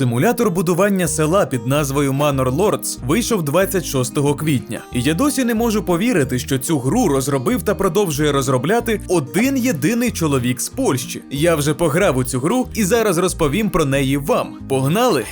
Симулятор будування села під назвою Manor Lords вийшов 26 квітня, і я досі не можу повірити, що цю гру розробив та продовжує розробляти один єдиний чоловік з Польщі. Я вже пограв у цю гру і зараз розповім про неї вам. Погнали!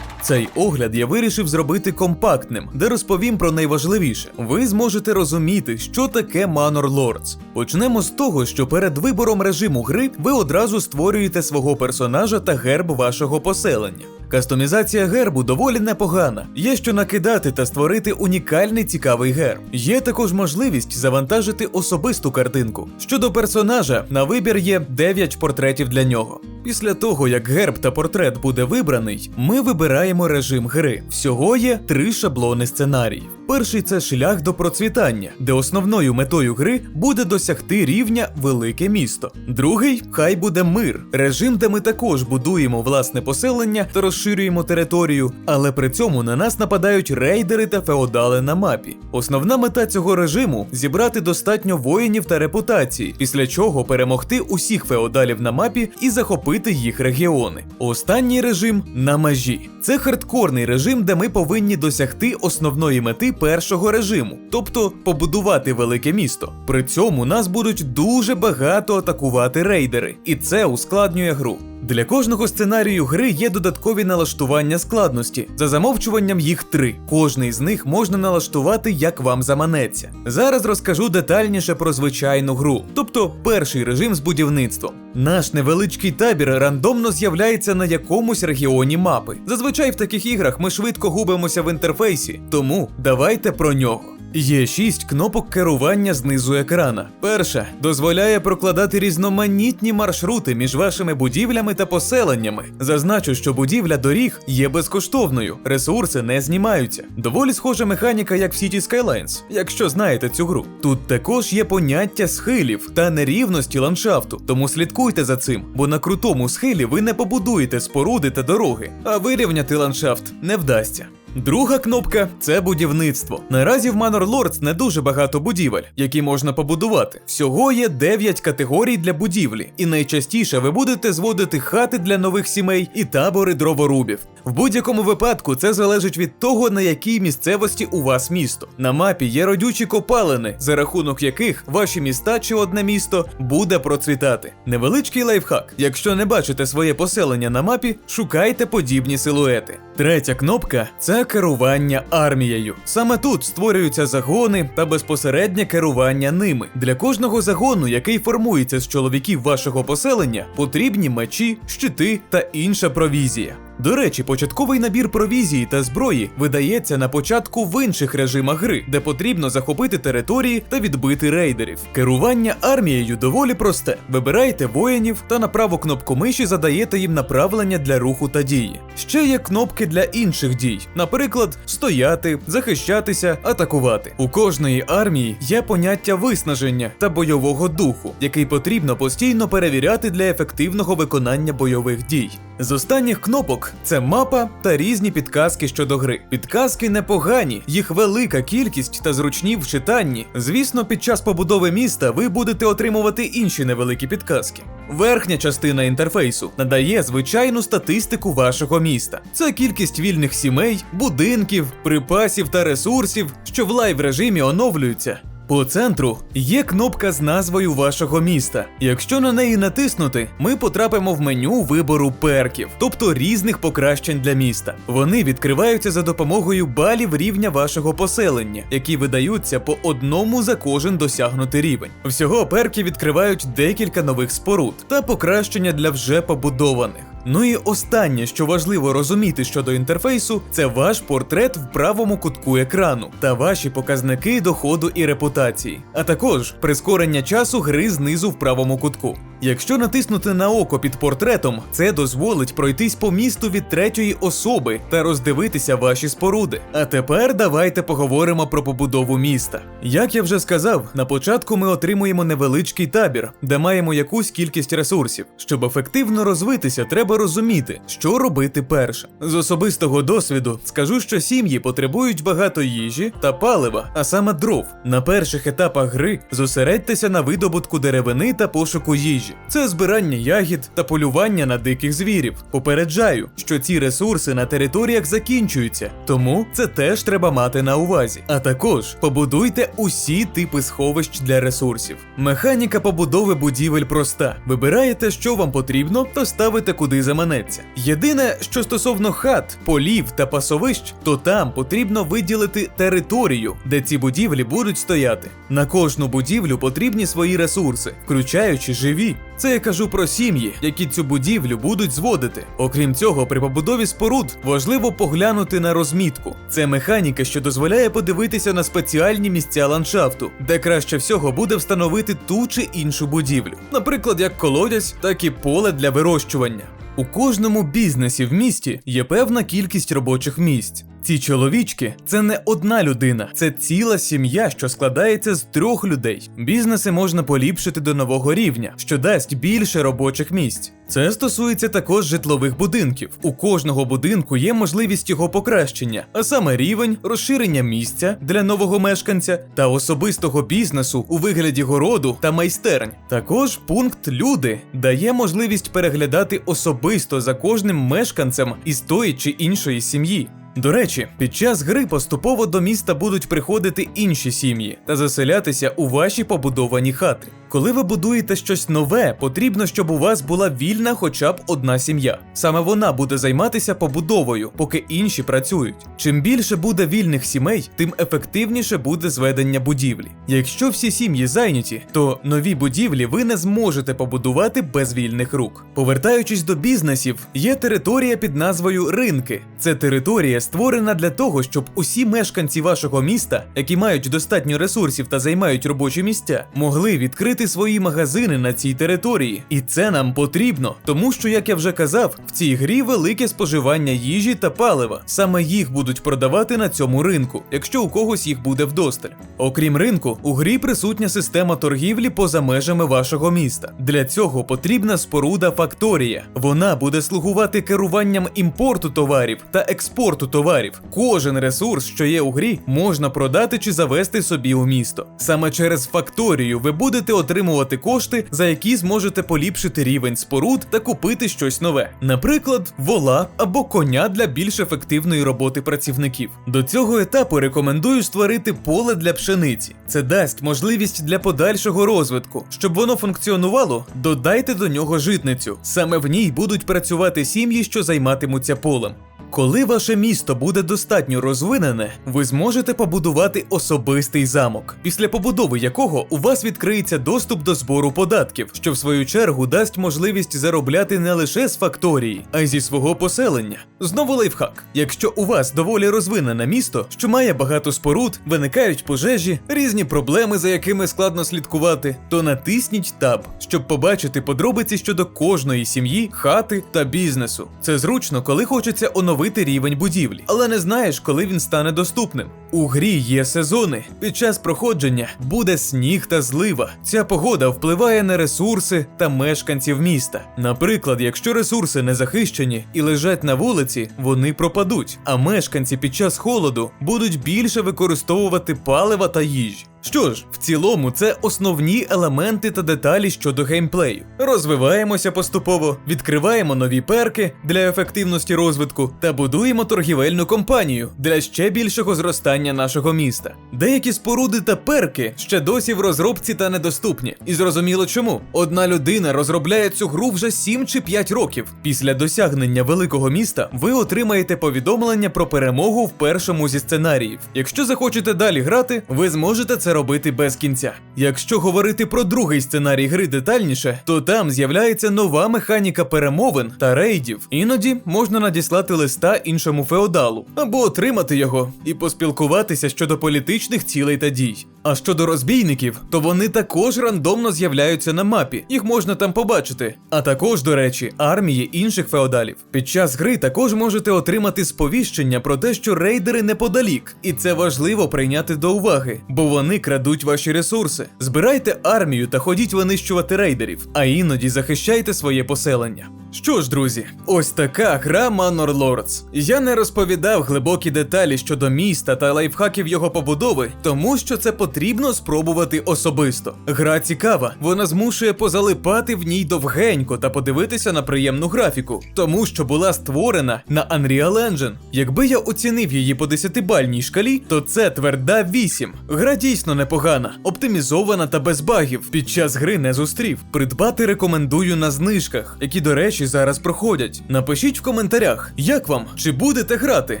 Цей огляд я вирішив зробити компактним, де розповім про найважливіше. Ви зможете розуміти, що таке Manor Lords. Почнемо з того, що перед вибором режиму гри ви одразу створюєте свого персонажа та герб вашого поселення. Кастомізація гербу доволі непогана. Є що накидати та створити унікальний цікавий герб. Є також можливість завантажити особисту картинку. Щодо персонажа, на вибір є 9 портретів для нього. Після того, як герб та портрет буде вибраний, ми вибираємо режим гри. Всього є три шаблони сценаріїв. Перший це шлях до процвітання, де основною метою гри буде досягти рівня велике місто. Другий хай буде мир, режим, де ми також будуємо власне поселення та розширюємо територію, але при цьому на нас нападають рейдери та феодали на мапі. Основна мета цього режиму зібрати достатньо воїнів та репутації, після чого перемогти усіх феодалів на мапі і захопити їх регіони. Останній режим на межі. Це хардкорний режим, де ми повинні досягти основної мети першого режиму, тобто побудувати велике місто. При цьому нас будуть дуже багато атакувати рейдери, і це ускладнює гру. Для кожного сценарію гри є додаткові налаштування складності. За замовчуванням їх три. Кожний з них можна налаштувати як вам заманеться. Зараз розкажу детальніше про звичайну гру, тобто перший режим з будівництвом. Наш невеличкий табір рандомно з'являється на якомусь регіоні мапи. Зазвичай в таких іграх ми швидко губимося в інтерфейсі, тому давайте про нього. Є шість кнопок керування знизу екрана. Перша дозволяє прокладати різноманітні маршрути між вашими будівлями та поселеннями. Зазначу, що будівля доріг є безкоштовною, ресурси не знімаються. Доволі схожа механіка, як в City Skylines, якщо знаєте цю гру. Тут також є поняття схилів та нерівності ландшафту, тому слідкуйте за цим, бо на крутому схилі ви не побудуєте споруди та дороги, а вирівняти ландшафт не вдасться. Друга кнопка це будівництво. Наразі в Manor Lords не дуже багато будівель, які можна побудувати. Всього є 9 категорій для будівлі, і найчастіше ви будете зводити хати для нових сімей і табори дроворубів. В будь-якому випадку це залежить від того, на якій місцевості у вас місто. На мапі є родючі копалини, за рахунок яких ваші міста чи одне місто буде процвітати. Невеличкий лайфхак. Якщо не бачите своє поселення на мапі, шукайте подібні силуети. Третя кнопка це керування армією. Саме тут створюються загони та безпосереднє керування ними. Для кожного загону, який формується з чоловіків вашого поселення, потрібні мечі, щити та інша провізія. До речі, початковий набір провізії та зброї видається на початку в інших режимах гри, де потрібно захопити території та відбити рейдерів. Керування армією доволі просте. Вибираєте воїнів та на праву кнопку миші задаєте їм направлення для руху та дії. Ще є кнопки для інших дій, наприклад, стояти, захищатися, атакувати. У кожної армії є поняття виснаження та бойового духу, який потрібно постійно перевіряти для ефективного виконання бойових дій. З останніх кнопок це мапа та різні підказки щодо гри. Підказки непогані, їх велика кількість та зручні в читанні. Звісно, під час побудови міста ви будете отримувати інші невеликі підказки. Верхня частина інтерфейсу надає звичайну статистику вашого міста. Це кількість вільних сімей, будинків, припасів та ресурсів, що в лайв режимі оновлюються. По центру є кнопка з назвою вашого міста. Якщо на неї натиснути, ми потрапимо в меню вибору перків, тобто різних покращень для міста. Вони відкриваються за допомогою балів рівня вашого поселення, які видаються по одному за кожен досягнутий рівень. Всього перки відкривають декілька нових споруд та покращення для вже побудованих. Ну і останнє, що важливо розуміти щодо інтерфейсу, це ваш портрет в правому кутку екрану та ваші показники доходу і репутації, а також прискорення часу гри знизу в правому кутку. Якщо натиснути на око під портретом, це дозволить пройтись по місту від третьої особи та роздивитися ваші споруди. А тепер давайте поговоримо про побудову міста. Як я вже сказав, на початку ми отримуємо невеличкий табір, де маємо якусь кількість ресурсів. Щоб ефективно розвитися, треба треба розуміти, що робити перше. З особистого досвіду скажу, що сім'ї потребують багато їжі та палива, а саме дров. На перших етапах гри зосередьтеся на видобутку деревини та пошуку їжі. Це збирання ягід та полювання на диких звірів. Попереджаю, що ці ресурси на територіях закінчуються, тому це теж треба мати на увазі. А також побудуйте усі типи сховищ для ресурсів. Механіка побудови будівель проста: вибираєте, що вам потрібно, та ставите куди заманеться. Єдине, що стосовно хат, полів та пасовищ, то там потрібно виділити територію, де ці будівлі будуть стояти. На кожну будівлю потрібні свої ресурси, включаючи живі. Це я кажу про сім'ї, які цю будівлю будуть зводити. Окрім цього, при побудові споруд важливо поглянути на розмітку. Це механіка, що дозволяє подивитися на спеціальні місця ландшафту, де краще всього буде встановити ту чи іншу будівлю, наприклад, як колодязь, так і поле для вирощування. У кожному бізнесі в місті є певна кількість робочих місць. Ці чоловічки це не одна людина, це ціла сім'я, що складається з трьох людей. Бізнеси можна поліпшити до нового рівня, що дасть більше робочих місць. Це стосується також житлових будинків. У кожного будинку є можливість його покращення, а саме рівень, розширення місця для нового мешканця та особистого бізнесу у вигляді городу та майстернь. Також пункт люди дає можливість переглядати особисто за кожним мешканцем із тої чи іншої сім'ї. До речі, під час гри поступово до міста будуть приходити інші сім'ї та заселятися у ваші побудовані хати. Коли ви будуєте щось нове, потрібно, щоб у вас була вільна хоча б одна сім'я. Саме вона буде займатися побудовою, поки інші працюють. Чим більше буде вільних сімей, тим ефективніше буде зведення будівлі. Якщо всі сім'ї зайняті, то нові будівлі ви не зможете побудувати без вільних рук. Повертаючись до бізнесів, є територія під назвою ринки. Це територія створена для того, щоб усі мешканці вашого міста, які мають достатньо ресурсів та займають робочі місця, могли відкрити свої магазини на цій території. І це нам потрібно, тому що, як я вже казав, в цій грі велике споживання їжі та палива. Саме їх будуть продавати на цьому ринку, якщо у когось їх буде вдосталь. Окрім ринку, у грі присутня система торгівлі поза межами вашого міста. Для цього потрібна споруда факторія. Вона буде слугувати керуванням імпорту товарів та експорту товарів. Кожен ресурс, що є у грі, можна продати чи завести собі у місто. Саме через факторію ви будете отримувати кошти, за які зможете поліпшити рівень споруд та купити щось нове, наприклад, вола або коня для більш ефективної роботи працівників. До цього етапу рекомендую створити поле для пшениці. Це дасть можливість для подальшого розвитку. Щоб воно функціонувало, додайте до нього житницю. Саме в ній будуть працювати сім'ї, що займатимуться полем. Коли ваше місто буде достатньо розвинене, ви зможете побудувати особистий замок, після побудови якого у вас відкриється доступ до збору податків, що в свою чергу дасть можливість заробляти не лише з факторії, а й зі свого поселення. Знову лайфхак. Якщо у вас доволі розвинене місто, що має багато споруд, виникають пожежі, різні проблеми, за якими складно слідкувати, то натисніть таб, щоб побачити подробиці щодо кожної сім'ї, хати та бізнесу. Це зручно, коли хочеться оновити рівень будівлі, але не знаєш, коли він стане доступним. У грі є сезони. Під час проходження буде сніг та злива. Ця погода впливає на ресурси та мешканців міста. Наприклад, якщо ресурси не захищені і лежать на вулиці, вони пропадуть, а мешканці під час холоду будуть більше використовувати палива та їжі. Що ж, в цілому, це основні елементи та деталі щодо геймплею. Розвиваємося поступово, відкриваємо нові перки для ефективності розвитку та будуємо торгівельну компанію для ще більшого зростання нашого міста. Деякі споруди та перки ще досі в розробці та недоступні. І зрозуміло чому. Одна людина розробляє цю гру вже 7 чи 5 років. Після досягнення великого міста ви отримаєте повідомлення про перемогу в першому зі сценаріїв. Якщо захочете далі грати, ви зможете це робити без кінця. Якщо говорити про другий сценарій гри детальніше, то там з'являється нова механіка перемовин та рейдів. Іноді можна надіслати листа іншому феодалу або отримати його і поспілкуватися щодо політичних цілей та дій. А щодо розбійників, то вони також рандомно з'являються на мапі, їх можна там побачити. А також, до речі, армії інших феодалів. Під час гри також можете отримати сповіщення про те, що рейдери неподалік, і це важливо прийняти до уваги, бо вони крадуть ваші ресурси. Збирайте армію та ходіть винищувати рейдерів, а іноді захищайте своє поселення. Що ж, друзі, ось така гра Manor Lords. Я не розповідав глибокі деталі щодо міста та лайфхаків його побудови, тому що це потрібно спробувати особисто. Гра цікава, вона змушує позалипати в ній довгенько та подивитися на приємну графіку, тому що була створена на Unreal Engine. Якби я оцінив її по 10-бальній шкалі, то це тверда 8. Гра дійсно непогана, оптимізована та без багів. Під час гри не зустрів. Придбати рекомендую на знижках, які, до речі, зараз проходять. Напишіть в коментарях, як вам, чи будете грати,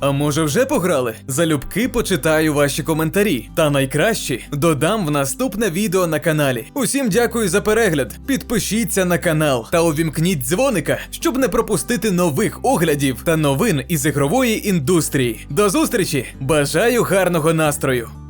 а може вже пограли. Залюбки почитаю ваші коментарі. Та найкращі додам в наступне відео на каналі. Усім дякую за перегляд. Підпишіться на канал та увімкніть дзвоника, щоб не пропустити нових оглядів та новин із ігрової індустрії. До зустрічі! Бажаю гарного настрою!